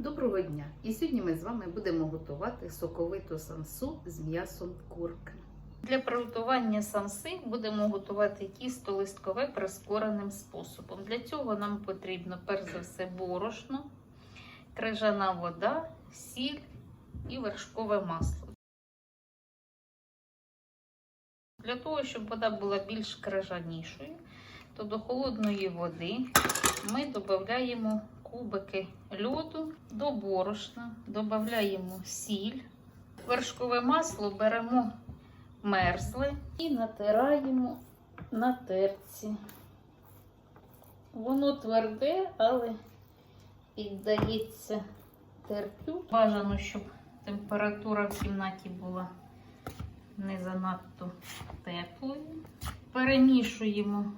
Доброго дня! І сьогодні ми з вами будемо готувати соковиту самсу з м'ясом курки. Для приготування самси будемо готувати тісто листкове прискореним способом. Для цього нам потрібно перш за все борошно, крижана вода, сіль і вершкове масло. Для того, щоб вода була більш крижанішою, то до холодної води ми додаємо кубики льоду до борошна, додаємо сіль, вершкове масло беремо мерзле і натираємо на терці. Воно тверде, але піддається терпю. Бажано, щоб температура в кімнаті була не занадто теплою. Перемішуємо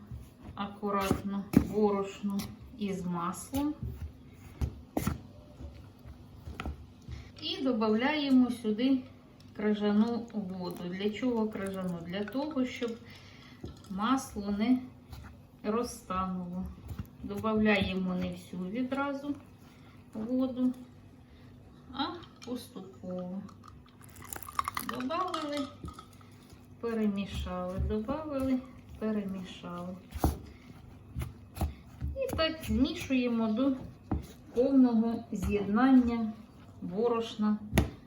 акуратно борошно із маслом. І додаємо сюди крижану воду. Для чого крижану? Для того, щоб масло не розтануло. Додаємо не всю відразу воду, а поступово. Добавили, перемішали, добавили, перемішали. І так змішуємо до повного з'єднання борошна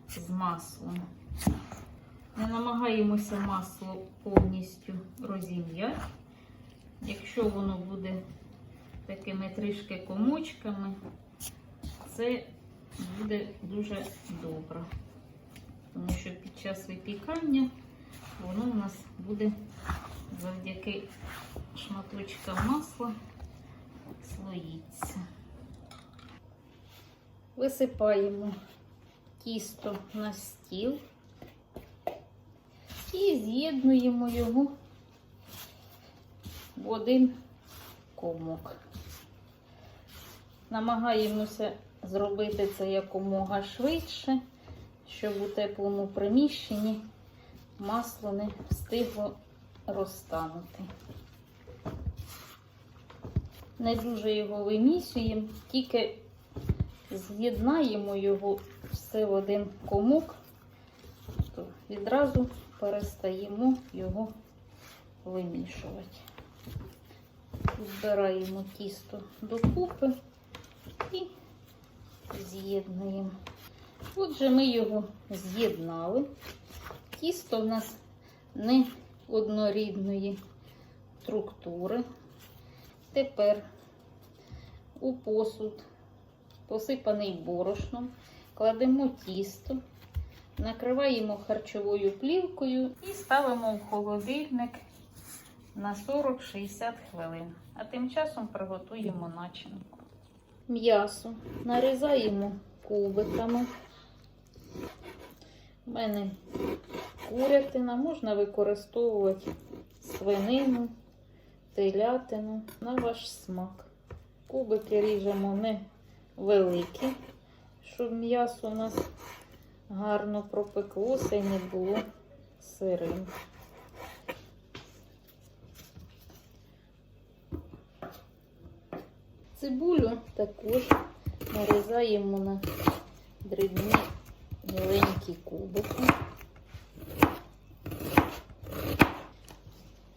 з маслом. Не намагаємося масло повністю розім'яти. Якщо воно буде такими трішки комочками, це буде дуже добре. Тому що під час випікання воно у нас буде завдяки шматочкам масла слоїться. Висипаємо тісто на стіл і з'єднуємо його в один комок. Намагаємося зробити це якомога швидше, щоб у теплому приміщенні масло не встигло розтанути. Не дуже його вимісюємо, тільки з'єднаємо його все в один комок, то відразу перестаємо його вимішувати. Збираємо тісто докупи і з'єднуємо. Отже, ми його з'єднали. Тісто в нас не однорідної структури. Тепер у посуд, посипаний борошном, кладемо тісто, накриваємо харчовою плівкою і ставимо в холодильник на 40-60 хвилин. А тим часом приготуємо начинку. М'ясо нарізаємо кубиками. У мене курятина, можна використовувати свинину телятину на ваш смак. Кубики ріжемо не великі, щоб м'ясо у нас гарно пропеклося і не було сирим. Цибулю також нарізаємо на дрібні маленькі кубики.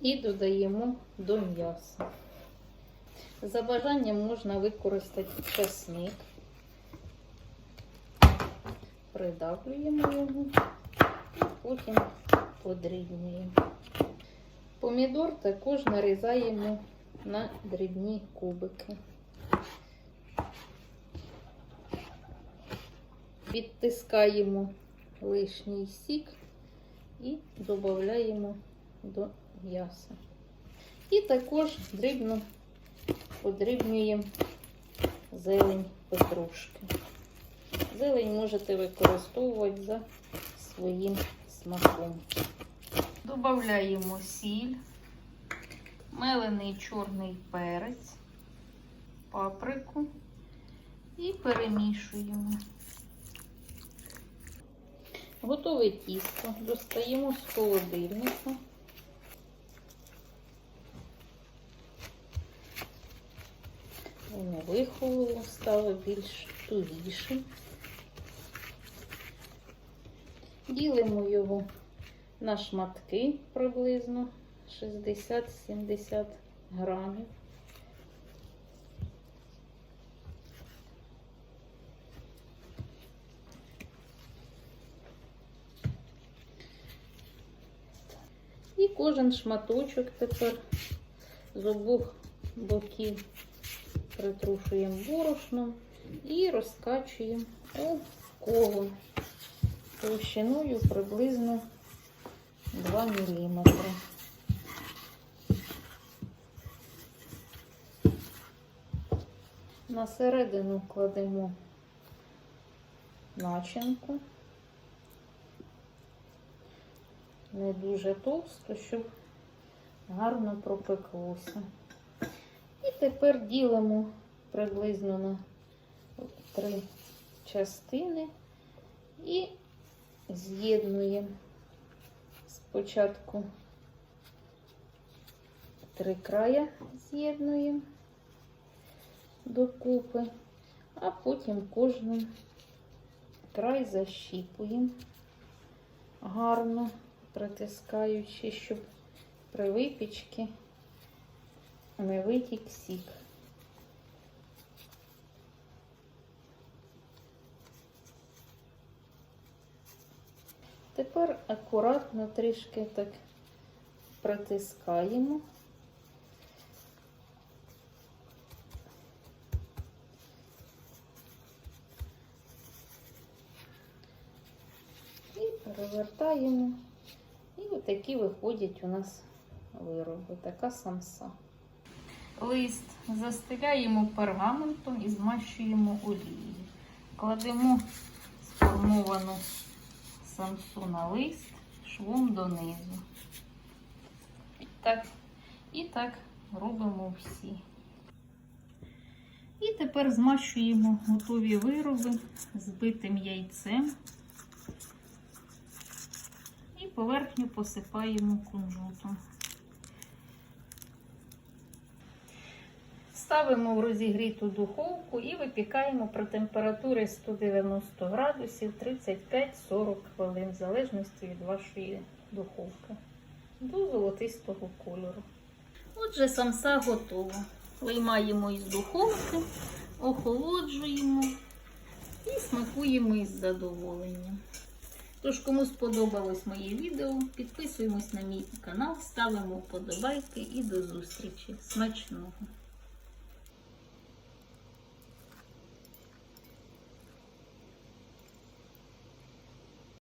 і додаємо до м'яса. За бажанням можна використати чесник, придавлюємо його потім подрібнюємо. Помідор також нарізаємо на дрібні кубики. Відтискаємо лишній сік і додаємо до м'яса. І також дрібно подрібнюємо зелень петрушки. Зелень можете використовувати за своїм смаком. Додаємо сіль, мелений чорний перець, паприку і перемішуємо. Готове тісто достаємо з холодильника. Воно вихололо, стало більш тугіший. Ділимо його на шматки приблизно 60-70 грамів. І кожен шматочок тепер з обох боків притрушуємо борошном і розкачуємо у коло товщиною приблизно 2 мм. На середину кладемо начинку. Не дуже товсто, щоб гарно пропеклося. Тепер ділимо приблизно на три частини і з'єднуємо спочатку три края з'єднуємо докупи, а потім кожний край защіпуємо гарно притискаючи, щоб при випічці не витік сік. Тепер акуратно трішки так притискаємо. І перевертаємо. І отакі виходять у нас вироби, така самса. Лист застеляємо пергаментом і змащуємо олією. Кладемо сформовану самсу на лист швом донизу. Так, і так робимо всі. І тепер змащуємо готові вироби збитим яйцем. І поверхню посипаємо кунжутом. Ставимо в розігріту духовку і випікаємо при температурі 190 градусів 35-40 хвилин, в залежності від вашої духовки, до золотистого кольору. Отже, самса готова. Виймаємо із духовки, охолоджуємо і смакуємо із задоволенням. Тож, кому сподобалось моє відео, підписуємось на мій канал, ставимо вподобайки і до зустрічі. Смачного!